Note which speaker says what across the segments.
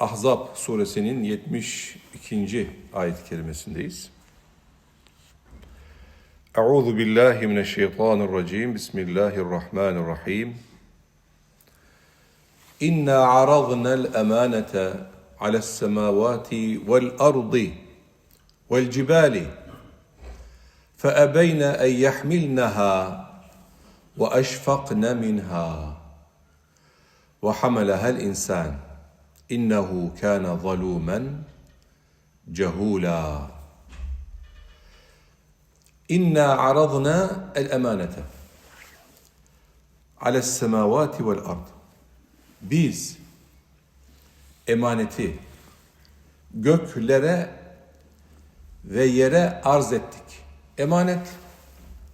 Speaker 1: Ahzab suresinin 72. ayet-i kerimesindeyiz. Euzu billahi mineşşeytanirracim. Bismillahirrahmanirrahim. İnna aradna'l emanete ale's semavati vel ardı والجبال فابين ان يحملنها واشفقن منها وحملها İnnehu kana zalumen cehula. İnna aradna el emanete ales semavati vel ard. Biz emaneti göklere ve yere arz ettik. Emanet.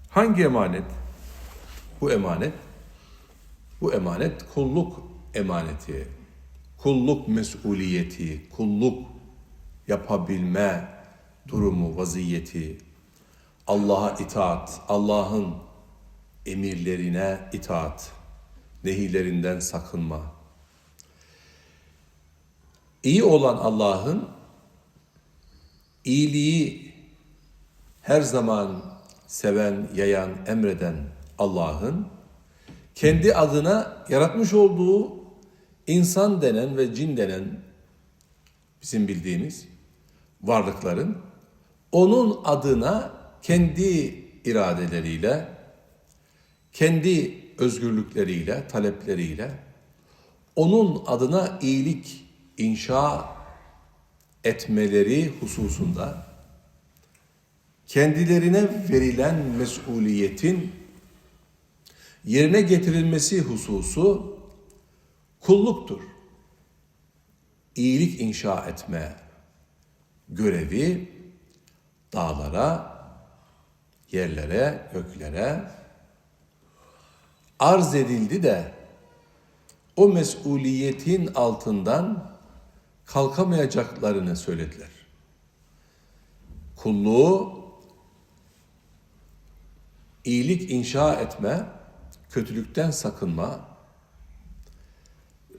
Speaker 1: Hangi emanet? Bu emanet. Bu emanet kulluk emaneti. Kulluk mesuliyeti, kulluk yapabilme durumu, vaziyeti. Allah'a itaat, Allah'ın emirlerine itaat, nehirlerinden sakınma. İyi olan Allah'ın iyiliği her zaman seven, yayan, emreden Allah'ın kendi adına yaratmış olduğu insan denen ve cin denen bizim bildiğimiz varlıkların onun adına kendi iradeleriyle, kendi özgürlükleriyle, talepleriyle onun adına iyilik inşa etmeleri hususunda kendilerine verilen mesuliyetin yerine getirilmesi hususu kulluktur. İyilik inşa etme görevi dağlara, yerlere, göklere arz edildi de o mesuliyetin altından kalkamayacaklarını söylediler. Kulluğu iyilik inşa etme, kötülükten sakınma,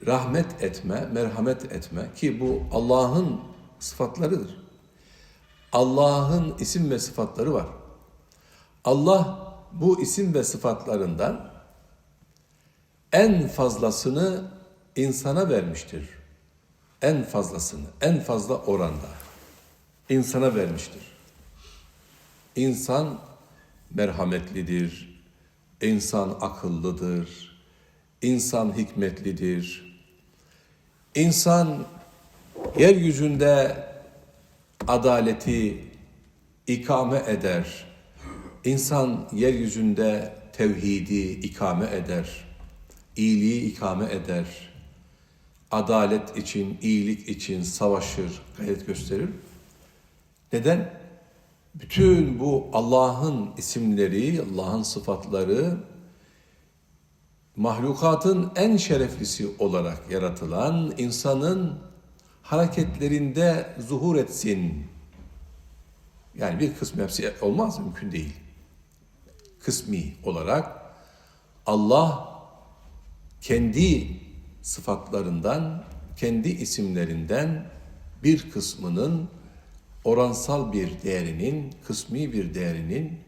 Speaker 1: rahmet etme, merhamet etme ki bu Allah'ın sıfatlarıdır. Allah'ın isim ve sıfatları var. Allah bu isim ve sıfatlarından en fazlasını insana vermiştir en fazlasını, en fazla oranda insana vermiştir. İnsan merhametlidir, insan akıllıdır, insan hikmetlidir. İnsan yeryüzünde adaleti ikame eder. İnsan yeryüzünde tevhidi ikame eder. iyiliği ikame eder adalet için, iyilik için savaşır, gayret gösterir. Neden? Bütün bu Allah'ın isimleri, Allah'ın sıfatları mahlukatın en şereflisi olarak yaratılan insanın hareketlerinde zuhur etsin. Yani bir kısmı hepsi olmaz mümkün değil. Kısmi olarak Allah kendi sıfatlarından, kendi isimlerinden bir kısmının oransal bir değerinin, kısmi bir değerinin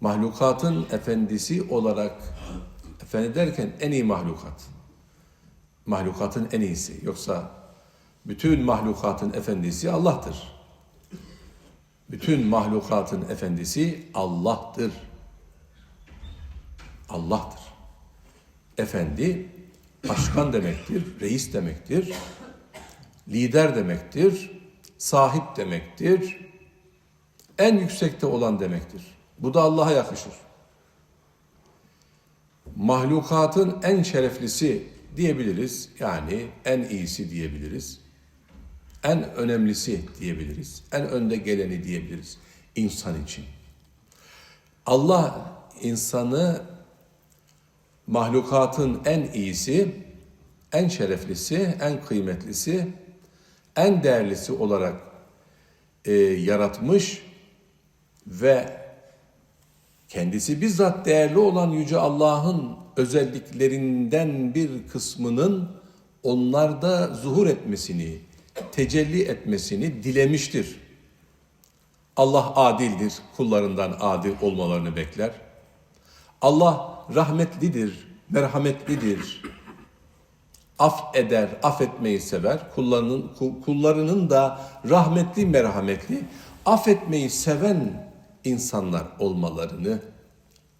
Speaker 1: mahlukatın efendisi olarak efendi derken en iyi mahlukat. Mahlukatın en iyisi. Yoksa bütün mahlukatın efendisi Allah'tır. Bütün mahlukatın efendisi Allah'tır. Allah'tır. Efendi başkan demektir, reis demektir, lider demektir, sahip demektir, en yüksekte olan demektir. Bu da Allah'a yakışır. Mahlukatın en şereflisi diyebiliriz. Yani en iyisi diyebiliriz. En önemlisi diyebiliriz. En önde geleni diyebiliriz insan için. Allah insanı mahlukatın en iyisi, en şereflisi, en kıymetlisi, en değerlisi olarak e, yaratmış ve kendisi bizzat değerli olan Yüce Allah'ın özelliklerinden bir kısmının onlarda zuhur etmesini, tecelli etmesini dilemiştir. Allah adildir, kullarından adil olmalarını bekler. Allah rahmetlidir, merhametlidir. Af eder, affetmeyi sever. Kullarının, kullarının da rahmetli, merhametli, affetmeyi seven insanlar olmalarını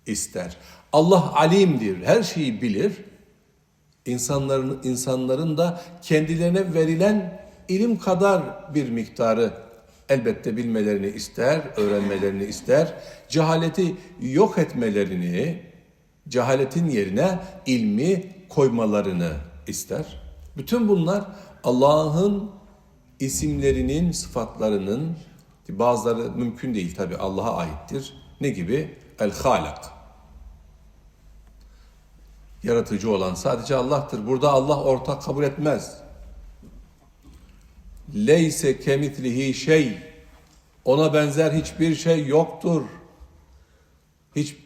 Speaker 1: ister. Allah alimdir, her şeyi bilir. İnsanların, insanların da kendilerine verilen ilim kadar bir miktarı elbette bilmelerini ister, öğrenmelerini ister. Cehaleti yok etmelerini, cehaletin yerine ilmi koymalarını ister. Bütün bunlar Allah'ın isimlerinin, sıfatlarının bazıları mümkün değil tabi Allah'a aittir. Ne gibi? El-Halak. Yaratıcı olan sadece Allah'tır. Burada Allah ortak kabul etmez. Leyse kemitlihi şey. Ona benzer hiçbir şey yoktur. Hiç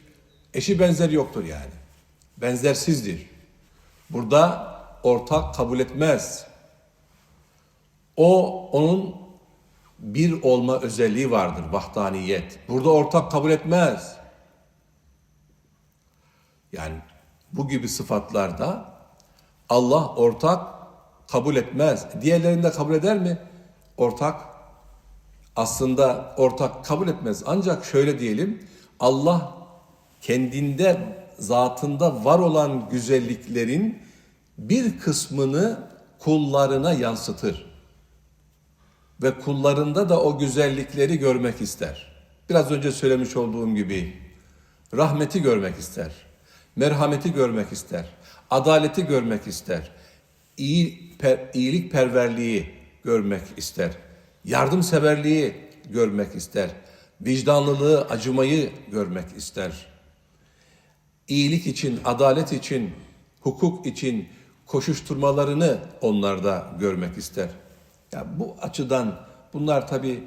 Speaker 1: eşi benzeri yoktur yani. Benzersizdir. Burada ortak kabul etmez. O onun bir olma özelliği vardır vahdaniyet. Burada ortak kabul etmez. Yani bu gibi sıfatlarda Allah ortak kabul etmez. Diğerlerinde kabul eder mi? Ortak aslında ortak kabul etmez. Ancak şöyle diyelim Allah kendinde zatında var olan güzelliklerin bir kısmını kullarına yansıtır. Ve kullarında da o güzellikleri görmek ister. Biraz önce söylemiş olduğum gibi rahmeti görmek ister. Merhameti görmek ister. Adaleti görmek ister. İyi, per, iyilik perverliği görmek ister. Yardımseverliği görmek ister. Vicdanlılığı, acımayı görmek ister. İyilik için, adalet için, hukuk için koşuşturmalarını onlarda görmek ister. Ya bu açıdan bunlar tabi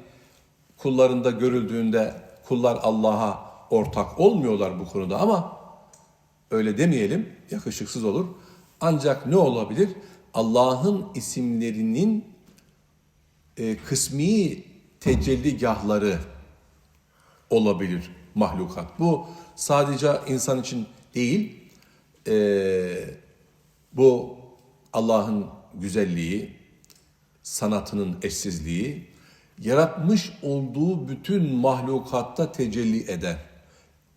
Speaker 1: kullarında görüldüğünde kullar Allah'a ortak olmuyorlar bu konuda ama öyle demeyelim yakışıksız olur. Ancak ne olabilir? Allah'ın isimlerinin e, kısmi tecelligahları olabilir mahlukat. Bu sadece insan için değil, e, bu Allah'ın güzelliği, sanatının eşsizliği, yaratmış olduğu bütün mahlukatta tecelli eder.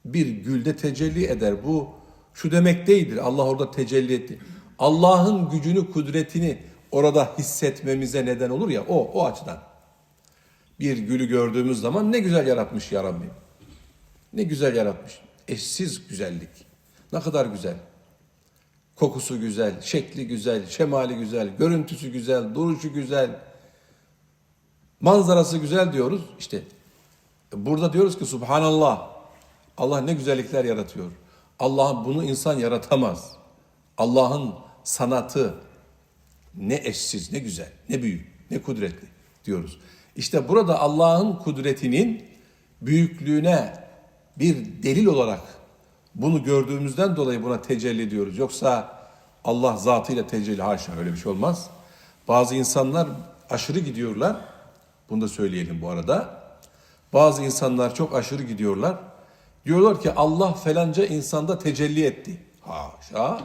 Speaker 1: Bir gülde tecelli eder. Bu şu demek değildir. Allah orada tecelli etti. Allah'ın gücünü, kudretini orada hissetmemize neden olur ya o o açıdan. Bir gülü gördüğümüz zaman ne güzel yaratmış ya Rabbi. Ne güzel yaratmış. Eşsiz güzellik. Ne kadar güzel. Kokusu güzel, şekli güzel, şemali güzel, görüntüsü güzel, duruşu güzel. Manzarası güzel diyoruz. İşte burada diyoruz ki Subhanallah. Allah ne güzellikler yaratıyor. Allah bunu insan yaratamaz. Allah'ın sanatı ne eşsiz, ne güzel, ne büyük, ne kudretli diyoruz. İşte burada Allah'ın kudretinin büyüklüğüne bir delil olarak bunu gördüğümüzden dolayı buna tecelli ediyoruz. Yoksa Allah zatıyla tecelli haşa öyle bir şey olmaz. Bazı insanlar aşırı gidiyorlar. Bunu da söyleyelim bu arada. Bazı insanlar çok aşırı gidiyorlar. Diyorlar ki Allah falanca insanda tecelli etti. Haşa.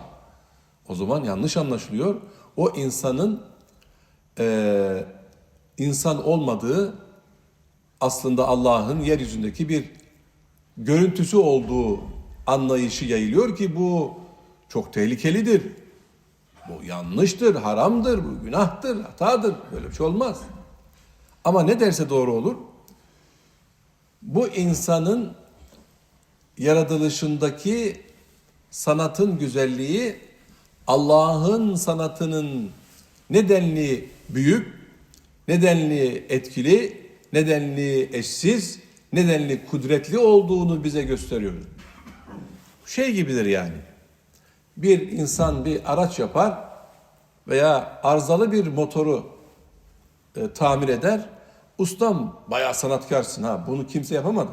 Speaker 1: O zaman yanlış anlaşılıyor. O insanın e, insan olmadığı aslında Allah'ın yeryüzündeki bir görüntüsü olduğu anlayışı yayılıyor ki bu çok tehlikelidir. Bu yanlıştır, haramdır, bu günahtır, hatadır. Böyle bir şey olmaz. Ama ne derse doğru olur. Bu insanın yaratılışındaki sanatın güzelliği Allah'ın sanatının nedenli büyük, nedenli etkili, nedenli eşsiz, nedenli kudretli olduğunu bize gösteriyor. Şey gibidir yani. Bir insan bir araç yapar veya arızalı bir motoru e, tamir eder. Ustam bayağı sanatkarsın ha bunu kimse yapamadı.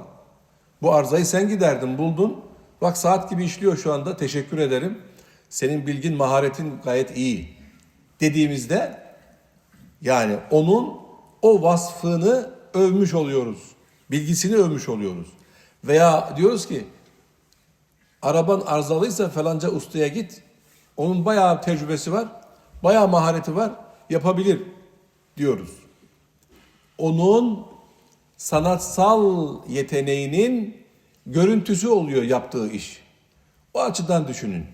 Speaker 1: Bu arızayı sen giderdin buldun. Bak saat gibi işliyor şu anda teşekkür ederim. Senin bilgin maharetin gayet iyi. Dediğimizde yani onun o vasfını övmüş oluyoruz. Bilgisini övmüş oluyoruz. Veya diyoruz ki araban arızalıysa falanca ustaya git. Onun bayağı tecrübesi var. Bayağı mahareti var. Yapabilir diyoruz. Onun sanatsal yeteneğinin görüntüsü oluyor yaptığı iş. O açıdan düşünün.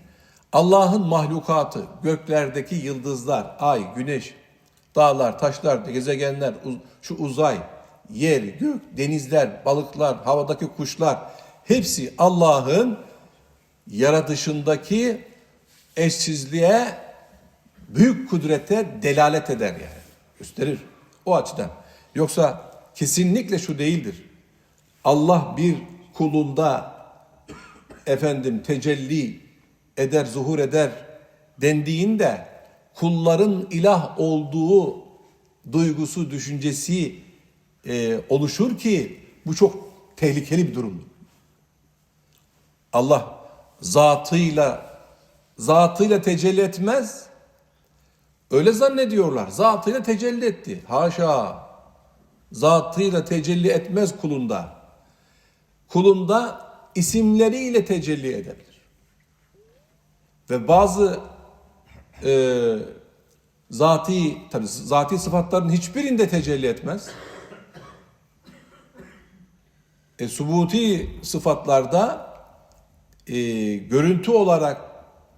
Speaker 1: Allah'ın mahlukatı, göklerdeki yıldızlar, ay, güneş, dağlar, taşlar, gezegenler, şu uzay, yer, gök, denizler, balıklar, havadaki kuşlar hepsi Allah'ın yaratışındaki eşsizliğe, büyük kudrete delalet eder yani. Gösterir. O açıdan. Yoksa kesinlikle şu değildir. Allah bir kulunda efendim tecelli eder, zuhur eder dendiğinde kulların ilah olduğu duygusu, düşüncesi e, oluşur ki bu çok tehlikeli bir durumdur. Allah zatıyla zatıyla tecelli etmez. Öyle zannediyorlar. Zatıyla tecelli etti. Haşa. Zatıyla tecelli etmez kulunda. Kulunda isimleriyle tecelli edebilir. Ve bazı e, zati tabi zati sıfatların hiçbirinde tecelli etmez. E, subuti sıfatlarda e, görüntü olarak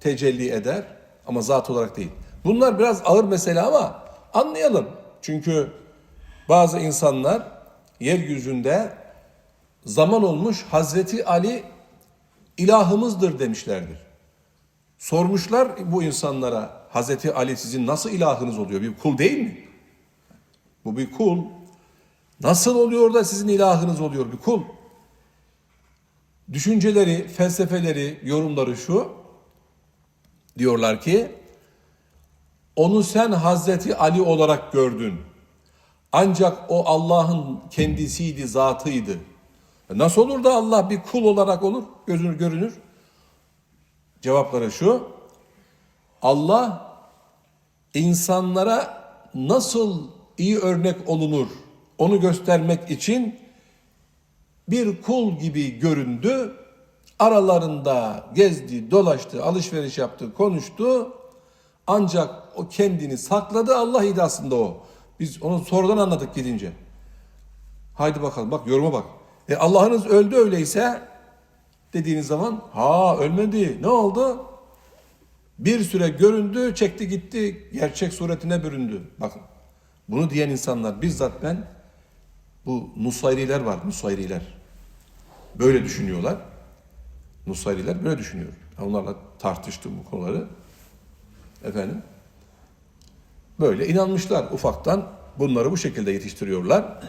Speaker 1: tecelli eder ama zat olarak değil. Bunlar biraz ağır mesele ama anlayalım. Çünkü bazı insanlar yeryüzünde zaman olmuş Hazreti Ali ilahımızdır demişlerdir. Sormuşlar bu insanlara Hazreti Ali sizin nasıl ilahınız oluyor? Bir kul değil mi? Bu bir kul. Nasıl oluyor da sizin ilahınız oluyor bir kul? Düşünceleri, felsefeleri, yorumları şu. Diyorlar ki onu sen Hazreti Ali olarak gördün. Ancak o Allah'ın kendisiydi, zatıydı. Nasıl olur da Allah bir kul olarak olur, gözünür görünür? Cevapları şu. Allah insanlara nasıl iyi örnek olunur onu göstermek için bir kul gibi göründü. Aralarında gezdi, dolaştı, alışveriş yaptı, konuştu. Ancak o kendini sakladı. Allah idi aslında o. Biz onu sonradan anladık gidince. Haydi bakalım bak yoruma bak. E Allah'ınız öldü öyleyse dediğiniz zaman ha ölmedi. Ne oldu? Bir süre göründü, çekti gitti, gerçek suretine büründü. Bakın bunu diyen insanlar bizzat ben bu Nusayriler var, Nusayriler. Böyle düşünüyorlar. Nusayriler böyle düşünüyor. Onlarla tartıştım bu konuları. Efendim. Böyle inanmışlar ufaktan. Bunları bu şekilde yetiştiriyorlar.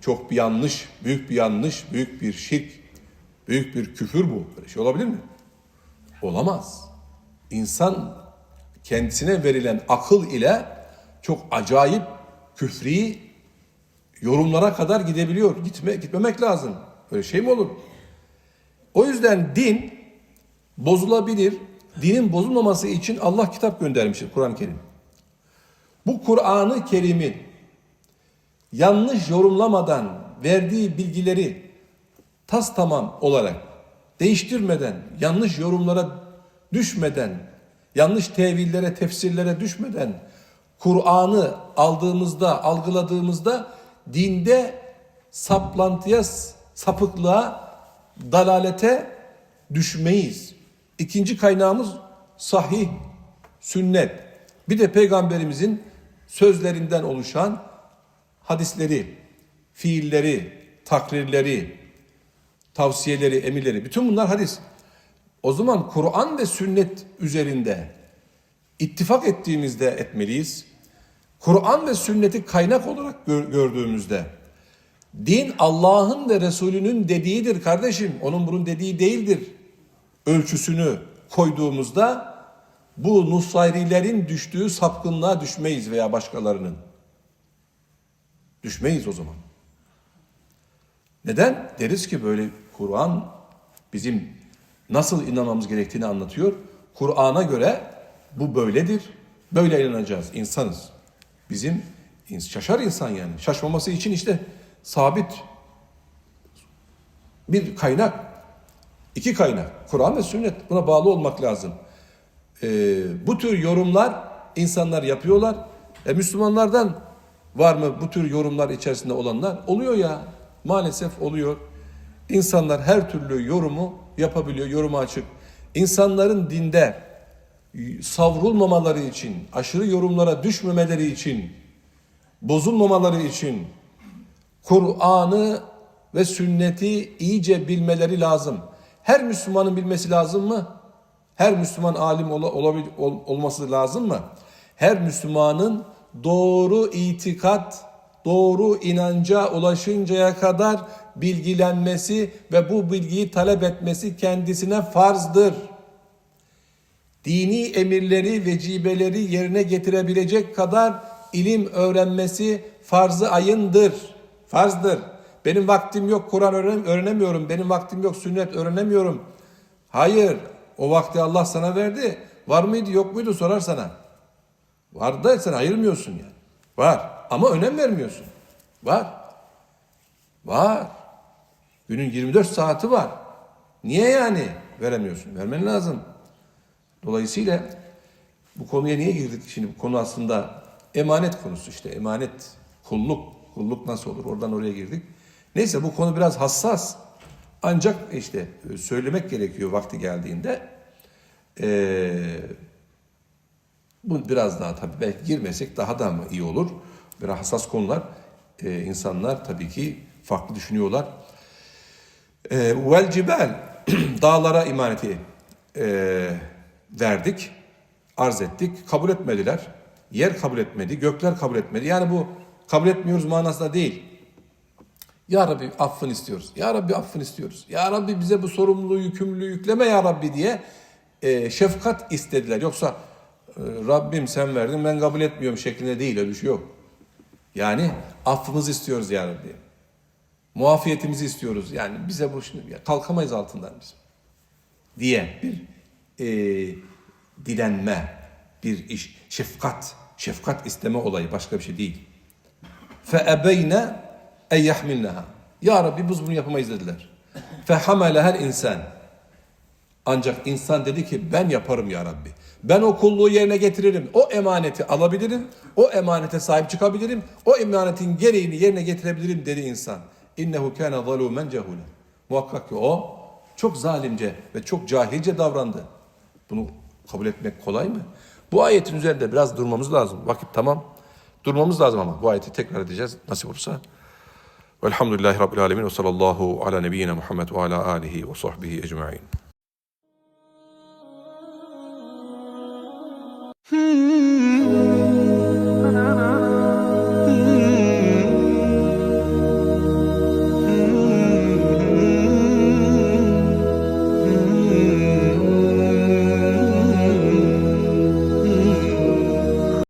Speaker 1: Çok bir yanlış, büyük bir yanlış, büyük bir şirk, büyük bir küfür bu. Böyle şey olabilir mi? Olamaz. İnsan kendisine verilen akıl ile çok acayip küfri yorumlara kadar gidebiliyor. Gitme, gitmemek lazım. Öyle şey mi olur? O yüzden din bozulabilir. Dinin bozulmaması için Allah kitap göndermiştir Kur'an-ı Kerim. Bu Kur'an-ı Kerim'in yanlış yorumlamadan verdiği bilgileri tas tamam olarak değiştirmeden, yanlış yorumlara düşmeden, yanlış tevillere, tefsirlere düşmeden Kur'an'ı aldığımızda, algıladığımızda dinde saplantıya, sapıklığa, dalalete düşmeyiz. İkinci kaynağımız sahih, sünnet. Bir de peygamberimizin sözlerinden oluşan hadisleri, fiilleri, takrirleri, tavsiyeleri, emirleri. Bütün bunlar hadis. O zaman Kur'an ve sünnet üzerinde ittifak ettiğimizde etmeliyiz. Kur'an ve sünneti kaynak olarak gör- gördüğümüzde din Allah'ın ve Resulünün dediğidir kardeşim. Onun bunun dediği değildir. Ölçüsünü koyduğumuzda bu Nusayrilerin düştüğü sapkınlığa düşmeyiz veya başkalarının. Düşmeyiz o zaman. Neden? Deriz ki böyle Kur'an bizim nasıl inanmamız gerektiğini anlatıyor. Kur'an'a göre bu böyledir. Böyle inanacağız. İnsanız. Bizim şaşar insan yani. Şaşmaması için işte sabit bir kaynak, iki kaynak. Kur'an ve sünnet. Buna bağlı olmak lazım. Ee, bu tür yorumlar insanlar yapıyorlar. E, Müslümanlardan var mı bu tür yorumlar içerisinde olanlar? Oluyor ya. Maalesef oluyor. İnsanlar her türlü yorumu yapabiliyor. Yorumu açık. İnsanların dinde savrulmamaları için, aşırı yorumlara düşmemeleri için, bozulmamaları için Kur'an'ı ve sünneti iyice bilmeleri lazım. Her Müslümanın bilmesi lazım mı? Her Müslüman alim olabil- ol- olması lazım mı? Her Müslümanın doğru itikat, doğru inanca ulaşıncaya kadar bilgilenmesi ve bu bilgiyi talep etmesi kendisine farzdır. Dini emirleri, vecibeleri yerine getirebilecek kadar ilim öğrenmesi farz-ı ayındır. Farzdır. Benim vaktim yok Kur'an öğren- öğrenemiyorum. Benim vaktim yok sünnet öğrenemiyorum. Hayır. O vakti Allah sana verdi. Var mıydı yok muydu sorar sana. Var da sen ayırmıyorsun yani. Var. Ama önem vermiyorsun. Var. Var. Günün 24 saati var. Niye yani veremiyorsun? Vermen lazım. Dolayısıyla bu konuya niye girdik? Şimdi bu konu aslında emanet konusu işte. Emanet, kulluk. Kulluk nasıl olur? Oradan oraya girdik. Neyse bu konu biraz hassas. Ancak işte e, söylemek gerekiyor vakti geldiğinde. Ee, bu biraz daha tabii belki girmesek daha da mı iyi olur? Biraz hassas konular. Ee, insanlar tabii ki farklı düşünüyorlar. Ee, vel cibel dağlara imaneti e, verdik, arz ettik, kabul etmediler. Yer kabul etmedi, gökler kabul etmedi. Yani bu kabul etmiyoruz manasında değil. Ya Rabbi affını istiyoruz. Ya Rabbi affını istiyoruz. Ya Rabbi bize bu sorumluluğu, yükümlülüğü yükleme ya Rabbi diye e, şefkat istediler. Yoksa e, Rabbim sen verdin ben kabul etmiyorum şeklinde değil öyle bir şey yok. Yani affımızı istiyoruz ya Rabbi. Muafiyetimizi istiyoruz. Yani bize bu şimdi kalkamayız altından biz. Diye bir e, dilenme, bir iş, şefkat, şefkat isteme olayı başka bir şey değil. فَاَبَيْنَ اَنْ يَحْمِلْنَهَا Ya Rabbi biz bunu yapamayız dediler. فَحَمَلَهَا insan. Ancak insan dedi ki ben yaparım ya Rabbi. Ben o kulluğu yerine getiririm. O emaneti alabilirim. O emanete sahip çıkabilirim. O emanetin gereğini yerine getirebilirim dedi insan. İnnehu kana zalumen cehula. Muhakkak ki o çok zalimce ve çok cahilce davrandı. Bunu kabul etmek kolay mı? Bu ayetin üzerinde biraz durmamız lazım. Vakit tamam. Durmamız lazım ama bu ayeti tekrar edeceğiz nasip olursa. Velhamdülillahi Rabbil Alemin ve sallallahu ala nebiyyina Muhammed ve ala alihi ve sahbihi ecma'in.
Speaker 2: Hmm.